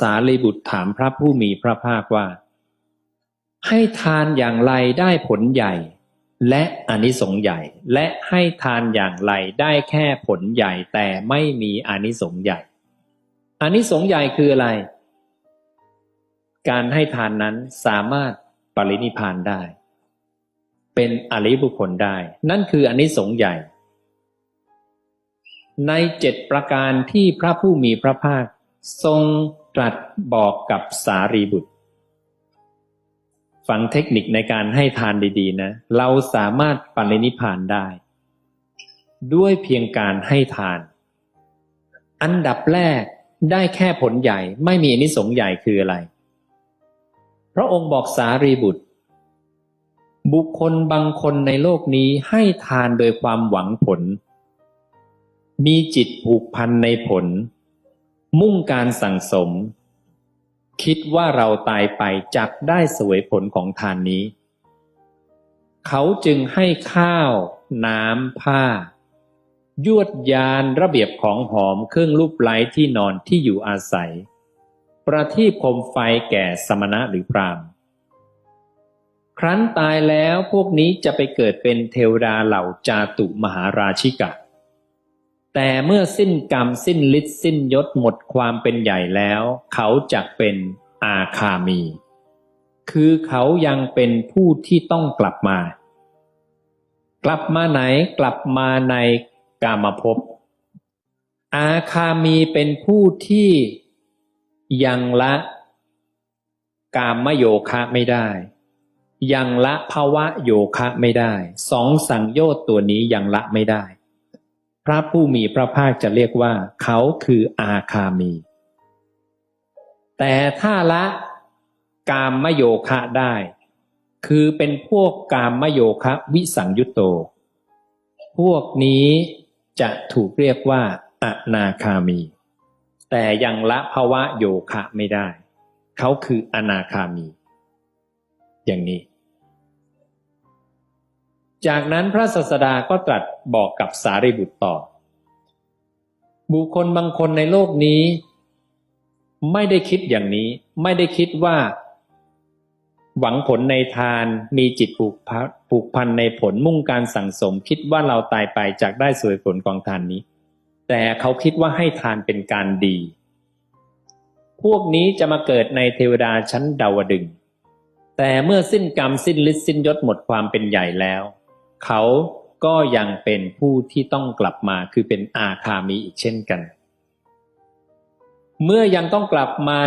สารีบุตรถามพระผู้มีพระภาคว่า ให้ทานอย่างไรได้ผลใหญ่ และอนิสงส์ใหญ่ และให้ทานอย่างไรได้แค่ผลใหญ่แต่ไม่มีอนิสงส์ใหญ่อนิสงส์ใหญ่คืออะไร การให้ทานนั้นสามารถปรินิพานได้ เป็นอริบุคคลได้ นั่นคืออนิสงส์ใหญ่ ในเจ็ดประการที่พระผู้มีพระภาคทรง รัสบอกกับสารีบุตร ฟังเทคนิคในการให้ทานดีๆนะ เราสามารถปรินิพานได้ ด้วยเพียงการให้ทาน อันดับแรกได้แค่ผลใหญ่ไม่มีอนิสงส์ใหญ่คืออะไร พระองค์บอกสารีบุตร บุคคลบางคนในโลกนี้ให้ทานโดยความหวังผล มีจิตผูกพันในผล มุ่งการสั่งสม คิดว่าเราตายไปจักได้สวยผลของทานนี้ เขาจึงให้ข้าว น้ำผ้า ยวดยานระเบียบของหอมเครื่องรูปไล้ที่นอนที่อยู่อาศัย ประทีปคมไฟแก่สมณะหรือพรามครั้นตายแล้วพวกนี้จะไปเกิดเป็นเทวดาเหล่าจาตุมหาราชิกะ แต่เมื่อสิ้นกรรมสิ้นฤทธิ์สิ้นยศหมดความเป็นใหญ่แล้ว เขาจะเป็นอาคามี คือเขายังเป็นผู้ที่ต้องกลับมา กลับมาไหนกลับมาในกามภพอาคามีเป็นผู้ที่ยังละกามโยคะไม่ได้ ยังละภาวะโยคะไม่ได้ สองสังโยชน์ตัวนี้ยังละไม่ได้ ระผู้มีพระภาคจะเรียกว่า เขาคืออาคามี แต่ถ้าละกามมโยคะได้ คือเป็นพวกกามมโยคะวิสังยุตโต พวกนี้จะถูกเรียกว่าอนาคามี แต่ยังละภาวะโยคะไม่ได้ เขาคืออนาคามี อย่างนี้ จากนั้นพระศาสดาก็ตรัสบอกกับสารีบุตรต่อ บุคคลบางคนในโลกนี้ ไม่ได้คิดอย่างนี้ ไม่ได้คิดว่า หวังผลในทานมีจิตผูกพันผูกพันในผลมุ่งการสั่งสม คิดว่าเราตายไปจากได้สวยผลของทานนี้ แต่เขาคิดว่าให้ทานเป็นการดี พวกนี้จะมาเกิดในเทวดาชั้นดาวดึงแต่เมื่อสิ้นกรรมสิ้นฤทธิ์สิ้นยศหมดความเป็นใหญ่แล้ว เขาก็ยังเป็นผู้ที่ต้องกลับมาคือเป็นอาคามีอีกเช่นกัน เมื่อยังต้องกลับมา